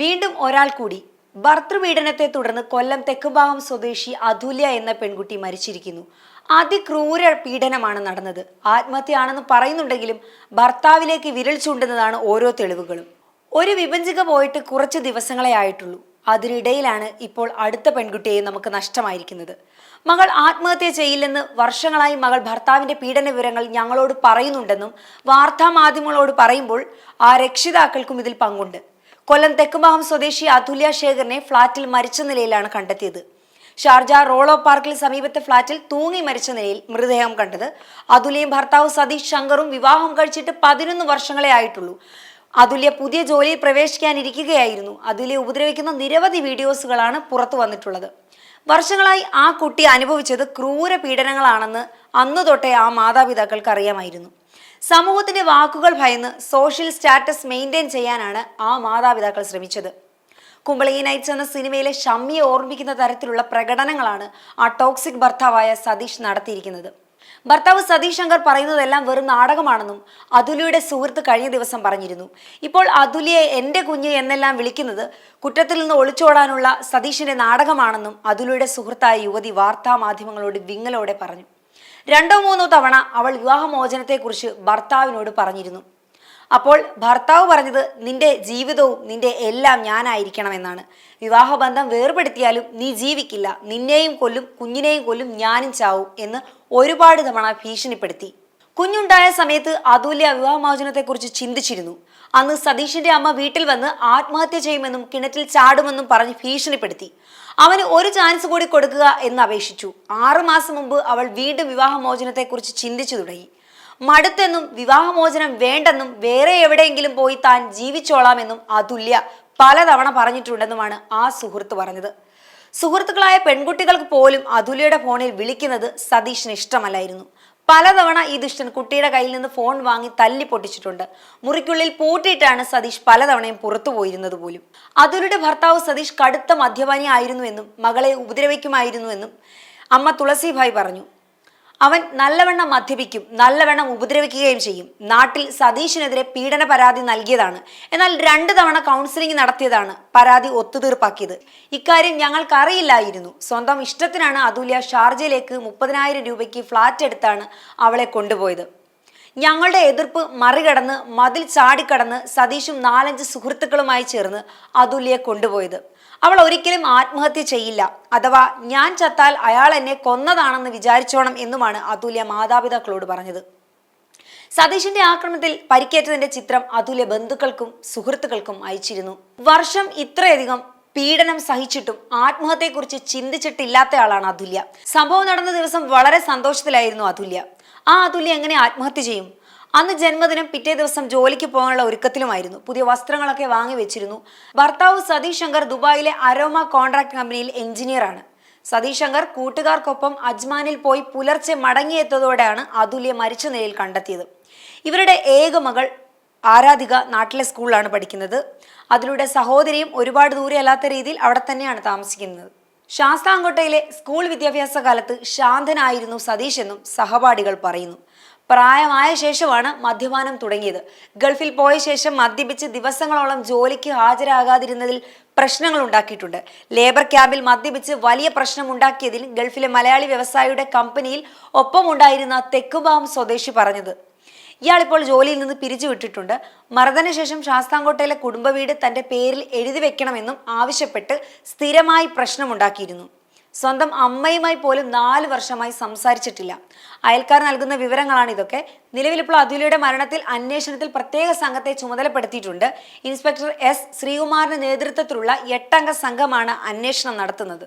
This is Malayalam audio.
വീണ്ടും ഒരാൾ കൂടി ഭർത്തൃപീഡനത്തെ തുടർന്ന് കൊല്ലം തെക്കുംഭാഗം സ്വദേശി അതുല്യ എന്ന പെൺകുട്ടി മരിച്ചിരിക്കുന്നു. അതിക്രൂര പീഡനമാണ് നടന്നത്. ആത്മഹത്യയാണെന്ന് പറയുന്നുണ്ടെങ്കിലും ഭർത്താവിലേക്ക് വിരൽ ചൂണ്ടുന്നതാണ് ഓരോ തെളിവുകളും. ഒരു വിഭജിക പോയിട്ട് കുറച്ച് ദിവസങ്ങളെ ആയിട്ടുള്ളൂ. അതിനിടയിലാണ് ഇപ്പോൾ അടുത്ത പെൺകുട്ടിയെ നമുക്ക് നഷ്ടമായിരിക്കുന്നത്. മകൾ ആത്മഹത്യ ചെയ്യില്ലെന്ന് വർഷങ്ങളായി മകൾ ഭർത്താവിന്റെ പീഡന വിവരങ്ങൾ ഞങ്ങളോട് പറയുന്നുണ്ടെന്നും വാർത്താ മാധ്യമങ്ങളോട് പറയുമ്പോൾ ആ രക്ഷിതാക്കൾക്കും ഇതിൽ പങ്കുണ്ട്. കൊല്ലം തെക്കുംഭാഗം സ്വദേശി അതുല്യ ശേഖറിനെ ഫ്ളാറ്റിൽ മരിച്ച നിലയിലാണ് കണ്ടെത്തിയത്. ഷാർജ റോളോ പാർക്കിൽ സമീപത്തെ ഫ്ളാറ്റിൽ തൂങ്ങി മരിച്ച നിലയിൽ മൃതദേഹം കണ്ടത്. അതുല്യയും ഭർത്താവ് സതീഷ് ശങ്കറും വിവാഹം കഴിച്ചിട്ട് പതിനൊന്ന് വർഷങ്ങളെ ആയിട്ടുള്ളൂ. അതുല്യ പുതിയ ജോലിയിൽ പ്രവേശിക്കാനിരിക്കുകയായിരുന്നു. അതുല്യ ഉപദ്രവിക്കുന്ന നിരവധി വീഡിയോസുകളാണ് പുറത്തു വന്നിട്ടുള്ളത്. വർഷങ്ങളായി ആ കുട്ടി അനുഭവിച്ചത് ക്രൂര പീഡനങ്ങളാണെന്ന് അന്നു തൊട്ടേ ആ മാതാപിതാക്കൾക്ക് അറിയാമായിരുന്നു. സമൂഹത്തിന്റെ വാക്കുകൾ ഭയന്ന് സോഷ്യൽ സ്റ്റാറ്റസ് മെയിന്റെയിൻ ചെയ്യാനാണ് ആ മാതാപിതാക്കൾ ശ്രമിച്ചത്. കുമ്പളങ്ങി നൈറ്റ്സ് എന്ന സിനിമയിലെ ഷമ്മിയെ ഓർമ്മിക്കുന്ന തരത്തിലുള്ള പ്രകടനങ്ങളാണ് ആ ടോക്സിക് ഭർത്താവായ സതീഷ് നടത്തിയിരിക്കുന്നത്. ഭർത്താവ് സതീഷ് ശങ്കർ പറയുന്നതെല്ലാം വെറും നാടകമാണെന്നും അതുലിയുടെ സുഹൃത്ത് കഴിഞ്ഞ ദിവസം പറഞ്ഞിരുന്നു. ഇപ്പോൾ അതുലിയെ എന്റെ കുഞ്ഞ് എന്നെല്ലാം വിളിക്കുന്നത് കുറ്റത്തിൽ നിന്ന് ഒളിച്ചോടാനുള്ള സതീഷിന്റെ നാടകമാണെന്നും അതുലിയുടെ സുഹൃത്തായ യുവതി വാർത്താ മാധ്യമങ്ങളോട് വിങ്ങലോടെ പറഞ്ഞു. രണ്ടോ മൂന്നോ തവണ അവൾ വിവാഹമോചനത്തെക്കുറിച്ച് ഭർത്താവിനോട് പറഞ്ഞിരുന്നു. അപ്പോൾ ഭർത്താവ് പറഞ്ഞത് നിന്റെ ജീവിതവും നിന്റെ എല്ലാം ഞാനായിരിക്കണമെന്നാണ്. വിവാഹബന്ധം വേർപെടുത്തിയാലും നീ ജീവിക്കില്ല. നിന്നെയും കൊല്ലും കുഞ്ഞിനെയും കൊല്ലും ഞാനും ചാവും എന്ന് ഒരുപാട് തവണ ഭീഷണിപ്പെടുത്തി. കുഞ്ഞുണ്ടായ സമയത്ത് അതുല്യ വിവാഹമോചനത്തെക്കുറിച്ച് ചിന്തിച്ചിരുന്നു. അന്ന് സതീഷിന്റെ അമ്മ വീട്ടിൽ വന്ന് ആത്മഹത്യ ചെയ്യുമെന്നും കിണറ്റിൽ ചാടുമെന്നും പറഞ്ഞ് ഭീഷണിപ്പെടുത്തി. അവന് ഒരു ചാൻസ് കൂടി കൊടുക്കുക എന്ന് അപേക്ഷിച്ചു. ആറുമാസം മുമ്പ് അവൾ വീണ്ടും വിവാഹമോചനത്തെക്കുറിച്ച് ചിന്തിച്ചു തുടങ്ങി. മടുത്തെന്നും വിവാഹമോചനം വേണ്ടെന്നും വേറെ എവിടെയെങ്കിലും പോയി താൻ ജീവിച്ചോളാമെന്നും അതുല്യ പലതവണ പറഞ്ഞിട്ടുണ്ടെന്നുമാണ് ആ സുഹൃത്ത് പറഞ്ഞത്. സുഹൃത്തുക്കളായ പെൺകുട്ടികൾക്ക് പോലും അതുല്യയുടെ ഫോണിൽ വിളിക്കുന്നത് സതീഷിന് ഇഷ്ടമല്ലായിരുന്നു. പലതവണ ഈ ദുഷ്ടൻ കുട്ടിയുടെ കയ്യിൽ നിന്ന് ഫോൺ വാങ്ങി തല്ലി പൊട്ടിച്ചിട്ടുണ്ട്. മുറിക്കുള്ളിൽ പൂട്ടിയിട്ടാണ് സതീഷ് പലതവണയും പുറത്തു പോയിരുന്നത് പോലും. അതുലിയുടെ ഭർത്താവ് സതീഷ് കടുത്ത മദ്യപാനി ആയിരുന്നുവെന്നും മകളെ ഉപദ്രവിക്കുമായിരുന്നുവെന്നും അമ്മ തുളസിഭായ് പറഞ്ഞു. അവൻ നല്ലവണ്ണം മദ്യപിക്കും നല്ലവണ്ണം ഉപദ്രവിക്കുകയും ചെയ്യും. നാട്ടിൽ സതീഷിനെതിരെ പീഡന പരാതി നൽകിയതാണ്. എന്നാൽ രണ്ടു തവണ കൗൺസിലിംഗ് നടത്തിയതാണ് പരാതി ഒത്തുതീർപ്പാക്കിയത്. ഇക്കാര്യം ഞങ്ങൾക്കറിയില്ലായിരുന്നു. സ്വന്തം ഇഷ്ടത്തിനാണ് അതുല്യ ഷാർജയിലേക്ക് മുപ്പതിനായിരം രൂപയ്ക്ക് ഫ്ളാറ്റ് എടുത്താണ് അവളെ കൊണ്ടുപോയത്. ഞങ്ങളുടെ എതിർപ്പ് മറികടന്ന് മതിൽ ചാടിക്കടന്ന് സതീഷും നാലഞ്ച് സുഹൃത്തുക്കളുമായി ചേർന്ന് അതുല്യെ കൊണ്ടുപോയത്. അവൾ ഒരിക്കലും ആത്മഹത്യ ചെയ്യില്ല. അഥവാ ഞാൻ ചത്താൽ അയാൾ എന്നെ കൊന്നതാണെന്ന് വിചാരിച്ചോണം എന്നുമാണ് അതുല്യ മാതാപിതാക്കളോട് പറഞ്ഞത്. സതീഷിന്റെ ആക്രമണത്തിൽ പരിക്കേറ്റതിന്റെ ചിത്രം അതുല്യ ബന്ധുക്കൾക്കും സുഹൃത്തുക്കൾക്കും അയച്ചിരുന്നു. വർഷം ഇത്രയധികം പീഡനം സഹിച്ചിട്ടും ആത്മഹത്യയെക്കുറിച്ച് ചിന്തിച്ചിട്ടില്ലാത്തയാളാണ് അതുല്യ. സംഭവം നടന്ന ദിവസം വളരെ സന്തോഷത്തിലായിരുന്നു അതുല്യ. ആ അതുല്യ എങ്ങനെ ആത്മഹത്യ ചെയ്യും? അന്ന് ജന്മദിനം പിറ്റേ ദിവസം ജോലിക്ക് പോകാനുള്ള ഒരുക്കത്തിലുമായിരുന്നു. പുതിയ വസ്ത്രങ്ങളൊക്കെ വാങ്ങി വെച്ചിരുന്നു. ഭർത്താവ് സതീഷ് ശങ്കർ ദുബായിലെ അരോമ കോൺട്രാക്ട് കമ്പനിയിൽ എഞ്ചിനീയറാണ് സതീഷ് ശങ്കർ കൂട്ടുകാർക്കൊപ്പം അജ്മാനിൽ പോയി പുലർച്ചെ മടങ്ങിയെത്തതോടെയാണ് അതുല്യ മരിച്ച നിലയിൽ കണ്ടെത്തിയത്. ഇവരുടെ ഏക മകൾ ആരാധിക നാട്ടിലെ സ്കൂളിലാണ് പഠിക്കുന്നത്. അതിലൂടെ സഹോദരിയും ഒരുപാട് ദൂരെ അല്ലാത്ത രീതിയിൽ അവിടെ തന്നെയാണ് താമസിക്കുന്നത്. ശാസ്താംകോട്ടയിലെ സ്കൂൾ വിദ്യാഭ്യാസ കാലത്ത് ശാന്തനായിരുന്നു സതീഷ് എന്നും സഹപാഠികൾ പറയുന്നു. പ്രായമായ ശേഷമാണ് മദ്യപാനം തുടങ്ങിയത്. ഗൾഫിൽ പോയ ശേഷം മദ്യപിച്ച് ദിവസങ്ങളോളം ജോലിക്ക് ഹാജരാകാതിരുന്നതിൽ പ്രശ്നങ്ങൾ ഉണ്ടാക്കിയിട്ടുണ്ട്. ലേബർ ക്യാമ്പിൽ മദ്യപിച്ച് വലിയ പ്രശ്നം ഉണ്ടാക്കിയതിൽ ഗൾഫിലെ മലയാളി വ്യവസായിയുടെ കമ്പനിയിൽ ഒപ്പമുണ്ടായിരുന്ന തെക്കുബാം സ്വദേശി പറഞ്ഞത്. ഇയാൾ ഇപ്പോൾ ജോലിയിൽ നിന്ന് പിരിച്ചുവിട്ടിട്ടുണ്ട് മർദ്ദനശേഷം ശാസ്താംകോട്ടയിലെ കുടുംബ വീട് തന്റെ പേരിൽ എഴുതി വെക്കണമെന്നും ആവശ്യപ്പെട്ട് സ്ഥിരമായി പ്രശ്നമുണ്ടാക്കിയിരുന്നു. സ്വന്തം അമ്മയുമായി പോലും നാല് വർഷമായി സംസാരിച്ചിട്ടില്ല. അയൽക്കാർ നൽകുന്ന വിവരങ്ങളാണ് ഇതൊക്കെ. നിലവിലിപ്പോൾ അതുലിയുടെ മരണത്തിൽ അന്വേഷണത്തിൽ പ്രത്യേക സംഘത്തെ ചുമതലപ്പെടുത്തിയിട്ടുണ്ട്. ഇൻസ്പെക്ടർ എസ് ശ്രീകുമാറിന്റെ നേതൃത്വത്തിലുള്ള എട്ടംഗ സംഘമാണ് അന്വേഷണം നടത്തുന്നത്.